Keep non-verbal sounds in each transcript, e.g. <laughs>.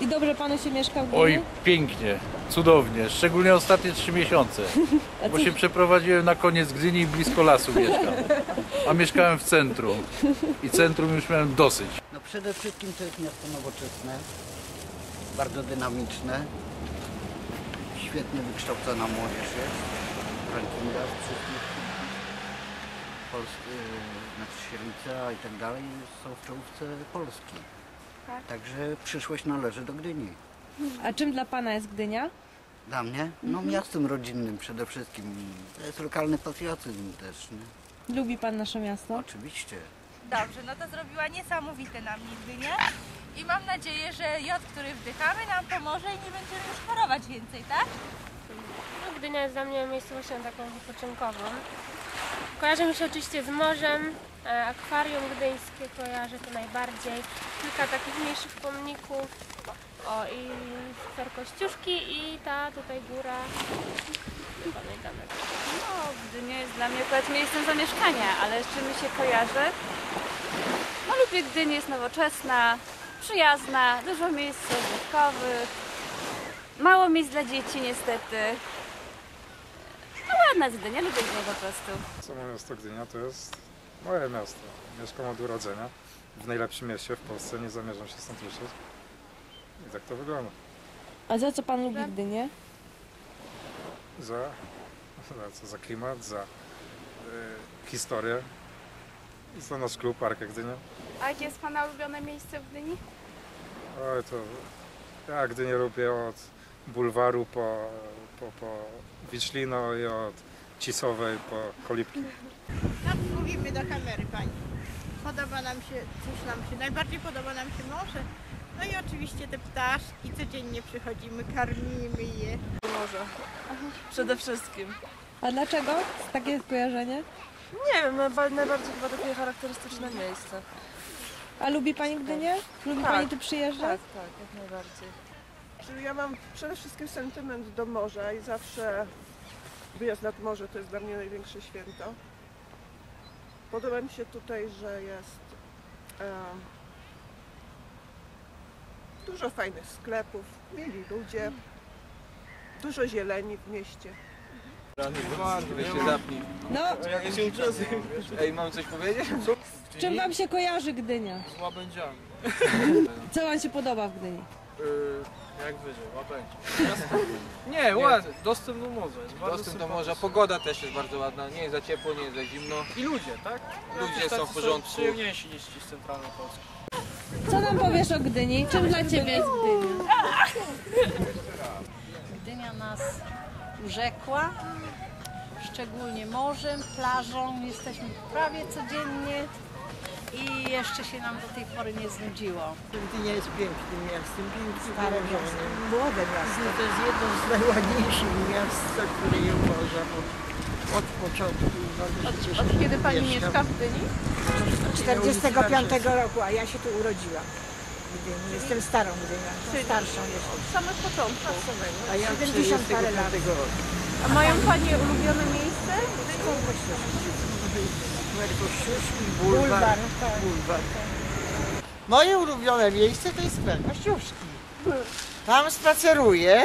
I dobrze panu się mieszka w Gdyni? Oj, pięknie, cudownie, szczególnie ostatnie trzy miesiące, <laughs> A bo co- się przeprowadziłem na koniec Gdyni i blisko lasu mieszkam, a mieszkałem w centrum i centrum już miałem dosyć. No przede wszystkim to jest miasto nowoczesne, bardzo dynamiczne, świetnie wykształcona młodzież jest w rankingach wszystkich Polski, znaczy się licea i tak dalej są w czołówce Polski. Także przyszłość należy do Gdyni. A czym dla pana jest Gdynia? Dla mnie? No miastem rodzinnym przede wszystkim. To jest lokalny patriotyzm też, nie? Lubi pan nasze miasto? Oczywiście. Dobrze, no to zrobiła niesamowite nam Gdynię i mam nadzieję, że jod, który wdychamy nam pomoże i nie będziemy już chorować więcej, tak? No, Gdynia jest dla mnie miejscowością taką wypoczynkową. Kojarzy mi się oczywiście z morzem, e, akwarium gdyńskie kojarzę to najbardziej. Kilka takich mniejszych pomników, o i skwer Kościuszki i ta tutaj góra. Nie pamiętam jak. No, Gdynia jest dla mnie akurat miejscem zamieszkania, ale z czym mi się kojarzy? No lubię Gdynię, jest nowoczesna, przyjazna, dużo miejsc rozrywkowych, mało miejsc dla dzieci niestety. No ładna jest Gdynia, lubię Gdynię po prostu. Samo miasto Gdynia to jest moje miasto. Mieszkam od urodzenia. W najlepszym mieście w Polsce, nie zamierzam się stąd ruszyć. I tak to wygląda. A za co pan lubi Gdynię? Za, za, co, za klimat, za y, historię. Za nasz klub Park Gdynia. A jakie jest Pana ulubione miejsce w Gdyni? Oj, to ja Gdynię lubię od bulwaru po, po, po Wiślino i od Cisowej po Kolibki. <laughs> Mówimy do kamery pani. Podoba nam się, cóż nam się, najbardziej podoba nam się morze. No i oczywiście te ptaszki, codziennie przychodzimy, karmimy je. Przede wszystkim. A dlaczego takie skojarzenie? Nie wiem, najba- najbardziej chyba takie charakterystyczne miejsce. A lubi pani Gdynię? Lubi Tak. pani tu przyjeżdżać? Tak, tak, jak najbardziej. Czyli ja mam przede wszystkim sentyment do morza i zawsze wyjazd nad morze to jest dla mnie największe święto. Podoba mi się tutaj, że jest e, dużo fajnych sklepów, mili ludzie, dużo zieleni w mieście. No, Ej, mam coś powiedzieć? czym wam się kojarzy Gdynia? Z łabędziami. Co wam się podoba w Gdyni? Yy, jak wyżej, łabędzie. <laughs> Nie, ładnie, dostęp do morza jest Dostęp do morza, pogoda też jest bardzo ładna, nie jest za ciepło, nie jest za zimno. I ludzie, tak? Ludzie są w porządku. przyjemniejsi niż ci z centralnej Polski. Co nam powiesz o Gdyni? Czym dla ciebie jest Gdynia? Gdynia nas urzekła, szczególnie morzem, plażą. Jesteśmy prawie codziennie i jeszcze się nam do tej pory nie znudziło. Gdynia jest pięknym miastem, pięknym wyrażonym. Młode miasto. To jest jedno z najładniejszych miast, które je można od, od początku. Od, Od kiedy Pani mieszka w Gdyni? 45 roku, a ja się tu urodziłam. Gdyni. Jestem starą Gdynią, starszą jeszcze. Od samych początków. A ja 70 parę lat. A mają Pani ulubione miejsce? Bulwar, tak. bulwar. Moje ulubione miejsce to jest skwer Kościuszki. Tam spaceruję.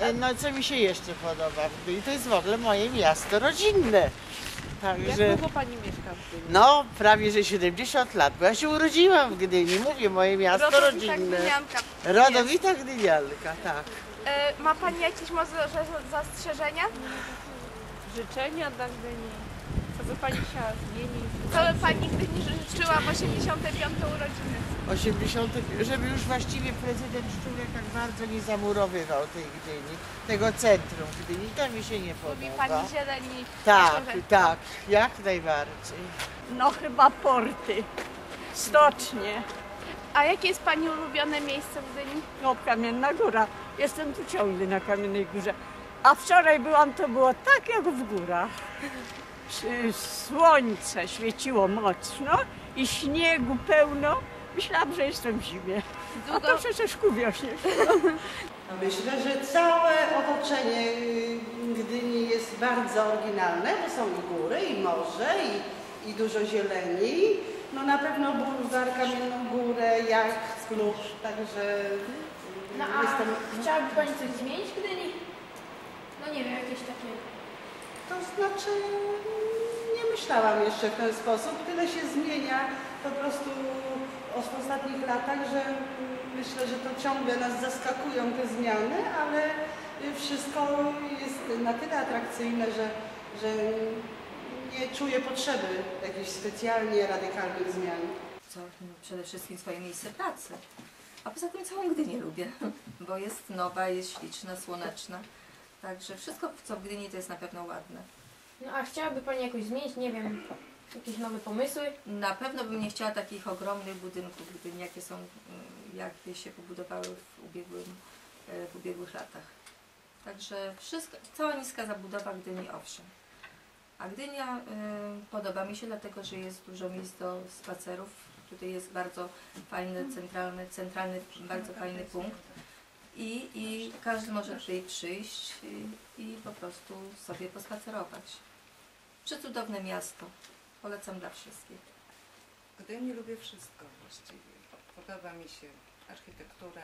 E, No co mi się jeszcze podoba w Gdyni, to jest w ogóle moje miasto rodzinne. Jak Także, długo Pani mieszka w Gdyni? no prawie że 70 lat, bo ja się urodziłam w Gdyni, mówię moje miasto Rodowita rodzinne. Gdynianka. Rodowita Gdynianka, tak. E, ma Pani jakieś może zastrzeżenia? Życzenia dla Gdyni. Co by Pani chciała zmienić? Co by Pani Gdyni życzyła w 85 urodziny? 80, żeby już właściwie prezydent Szczurek tak bardzo nie zamurowywał tej Gdyni, tego centrum Gdyni, to mi się nie Lubi podoba. Pani zieleni? Tak, tak, jak najbardziej. No chyba porty, stocznie. A jakie jest Pani ulubione miejsce w Gdyni? No, Kamienna Góra. Jestem tu ciągle na Kamiennej Górze. A wczoraj byłam, to było tak jak w górach. Przy- Słońce świeciło mocno i śniegu pełno. Myślałam, że jestem w zimie. A to przecież ku wiośnie. <laughs> Myślę, że całe otoczenie Gdyni jest bardzo oryginalne, bo są i góry, i morze, i, i dużo zieleni. No na pewno bulwar, Kamienną Górę, jak klub, także No a jestem... chciałaby Pani coś zmienić w Gdyni? No nie wiem, jakieś takie... To znaczy myślałam jeszcze w ten sposób. Tyle się zmienia po prostu w ostatnich latach, że myślę, że to ciągle nas zaskakują te zmiany, ale wszystko jest na tyle atrakcyjne, że, że nie czuję potrzeby jakichś specjalnie radykalnych zmian. Co? Przede wszystkim swoje miejsce pracy. A poza tym całą Gdynię lubię, bo jest nowa, jest śliczna, słoneczna. Także wszystko, co w Gdyni, to jest na pewno ładne. No a chciałaby Pani jakoś zmienić, nie wiem, jakieś nowe pomysły? Na pewno bym nie chciała takich ogromnych budynków Gdyni, jakie są, mm, jakie się pobudowały w, ubiegłym, e, w ubiegłych latach. Także wszystko, cała niska zabudowa Gdyni, owszem. A Gdynia y, podoba mi się, dlatego że jest dużo miejsc do spacerów. Tutaj jest bardzo fajny, centralny, centralny bardzo fajny punkt. I, I każdy może tutaj przyjść i, i po prostu sobie pospacerować. Przecudowne miasto. Polecam dla wszystkich. Gdyni lubię wszystko właściwie. Podoba mi się architektura,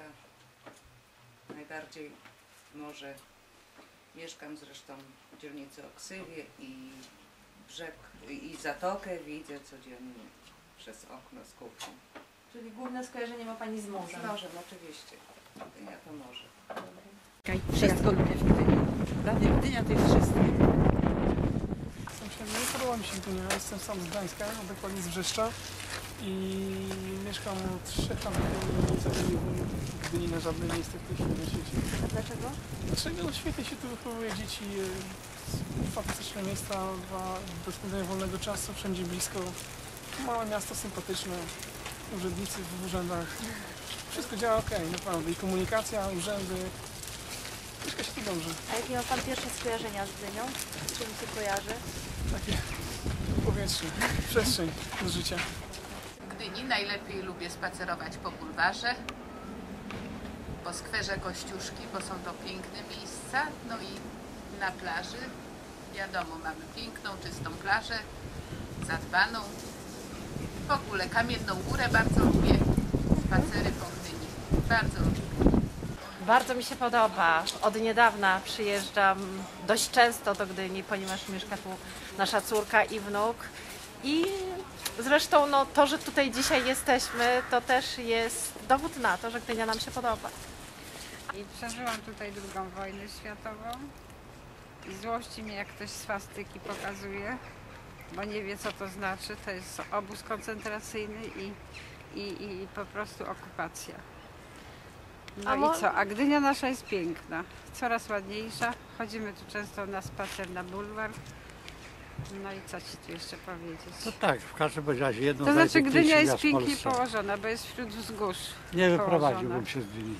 najbardziej może mieszkam zresztą w dzielnicy Oksywie i brzeg i zatokę widzę codziennie przez okno z kuchni. Czyli główne skojarzenie ma Pani z morzem. Z morzem oczywiście. Gdynia to morze. Wszystko lubię w Gdyni. Dla mnie Gdynia to jest wszystko. Sąsiednie, podoba mi się Gdynia. Jestem sam z Gdańska, a dokładnie z Wrzeszcza i mieszkam od trzech lat w Gdyni. Na żadne miejsce w tej chwili na świecie. Dlaczego? Dlaczego? No świetnie się tu wychowuje dzieci. e, Fantastyczne miejsca dla do spędzania wolnego czasu, wszędzie blisko. Małe miasto, sympatyczne. Urzędnicy w urzędach. Wszystko działa ok, naprawdę. I komunikacja, urzędy. Mieszka się tu dobrze. A jakie ma Pan pierwsze skojarzenia z Gdynią? Z czym się kojarzy? Takie powietrze, przestrzeń do życia. W Gdyni najlepiej lubię spacerować po bulwarze, po skwerze Kościuszki, bo są to piękne miejsca. No i na plaży, wiadomo, mamy piękną, czystą plażę, zadbaną. W ogóle Kamienną Górę bardzo lubię, spacery po Gdyni. Bardzo lubię. Bardzo mi się podoba. Od niedawna przyjeżdżam dość często do Gdyni, ponieważ mieszka tu nasza córka i wnuk. I zresztą no, to, że tutaj dzisiaj jesteśmy, to też jest dowód na to, że Gdynia nam się podoba. I przeżyłam tutaj drugą wojnę światową i złości mnie jak ktoś swastyki pokazuje, bo nie wie co to znaczy. To jest obóz koncentracyjny i, i, i po prostu okupacja. No i co? A Gdynia nasza jest piękna, coraz ładniejsza. Chodzimy tu często na spacer na bulwar. No i co ci tu jeszcze powiedzieć? To tak, w każdym bądź razie jedno To znaczy Gdynia jest pięknie położona, bo jest wśród wzgórz Nie położona. wyprowadziłbym się z Gdyni.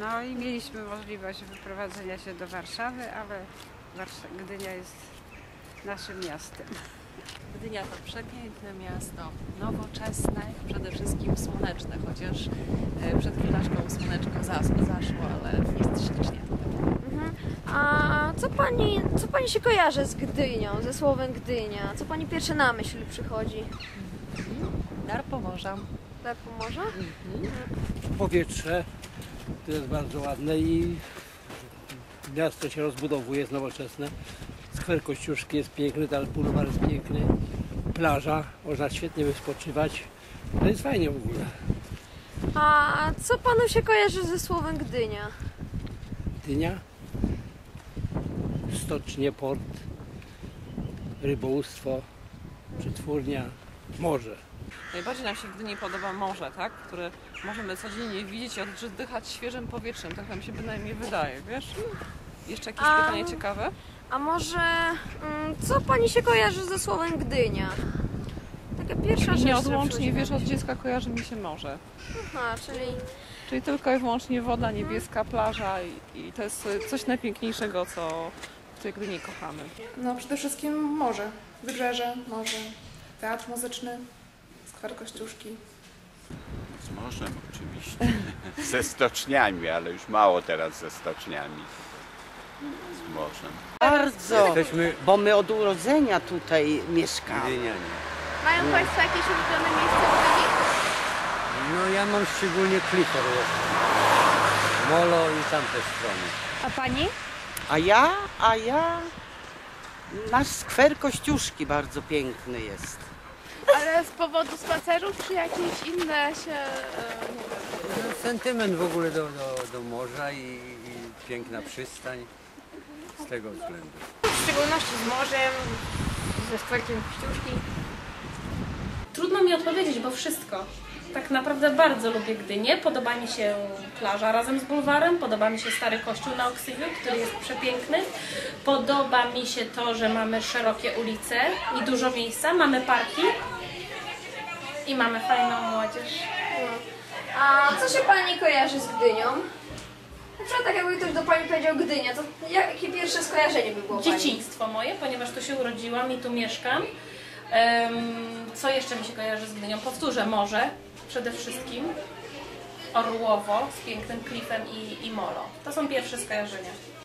No i mieliśmy możliwość wyprowadzenia się do Warszawy, ale Warsza- Gdynia jest naszym miastem. Gdynia to przepiękne miasto, nowoczesne, przede wszystkim słoneczne, chociaż e, przed chwileczką słoneczko zas zaszło, ale jest ślicznie. Mhm. A co pani, co pani się kojarzy z Gdynią, ze słowem Gdynia? Co pani pierwsze na myśl przychodzi? Dar pomorza. Dar pomorza? powietrze, to jest bardzo ładne i miasto się rozbudowuje, jest nowoczesne. Skwer Kościuszki jest piękny, ten bulwar jest piękny, plaża, można świetnie wyspoczywać. To jest fajnie w ogóle. A co panu się kojarzy ze słowem Gdynia? Gdynia, stocznie, port, rybołówstwo, przetwórnia, morze. Najbardziej nam się w Gdyni podoba morze, tak? które możemy codziennie widzieć i oddychać świeżym powietrzem, tak nam się bynajmniej wydaje, wiesz? Jeszcze jakieś A- pytanie ciekawe? A może mm, co pani się kojarzy ze słowem Gdynia? Taka pierwsza rzecz. Nieodłącznie, wiesz, od dziecka kojarzy mi się morze. Aha, czyli Czyli tylko i wyłącznie woda, niebieska plaża i, i to jest coś najpiękniejszego, co w tej Gdyni kochamy. No przede wszystkim morze, wybrzeże, morze, teatr muzyczny, skwer Kościuszki. Z morzem oczywiście. <laughs> ze stoczniami, ale już mało teraz ze stoczniami. Z morzem. Bardzo, Jesteśmy bo my od urodzenia tutaj mieszkamy. Gdynianie. Mają państwo jakieś ulubione miejsce w Gdyni? No ja mam szczególnie jeszcze. Molo i tamte strony. A pani? A ja, a ja... Nasz skwer Kościuszki bardzo piękny jest. Ale z powodu spacerów, czy jakieś inne się... e, nie wiem. No, sentyment w ogóle do, do, do morza i, i piękna przystań. Z tego względu. W szczególności z morzem, ze skwerkiem Kościuszki. Trudno mi odpowiedzieć, bo wszystko. Tak naprawdę bardzo lubię Gdynię. Podoba mi się plaża razem z bulwarem, podoba mi się stary kościół na Oksywiu, który jest przepiękny. Podoba mi się to, że mamy szerokie ulice i dużo miejsca, mamy parki i mamy fajną młodzież. A co się pani kojarzy z Gdynią? Na przykład tak jakby ktoś do pani powiedział Gdynia, to jakie pierwsze skojarzenie by było pani? Dzieciństwo moje, ponieważ tu się urodziłam i tu mieszkam. Co jeszcze mi się kojarzy z Gdynią? Powtórzę, morze przede wszystkim. Orłowo z pięknym klifem i, i molo. To są pierwsze skojarzenia.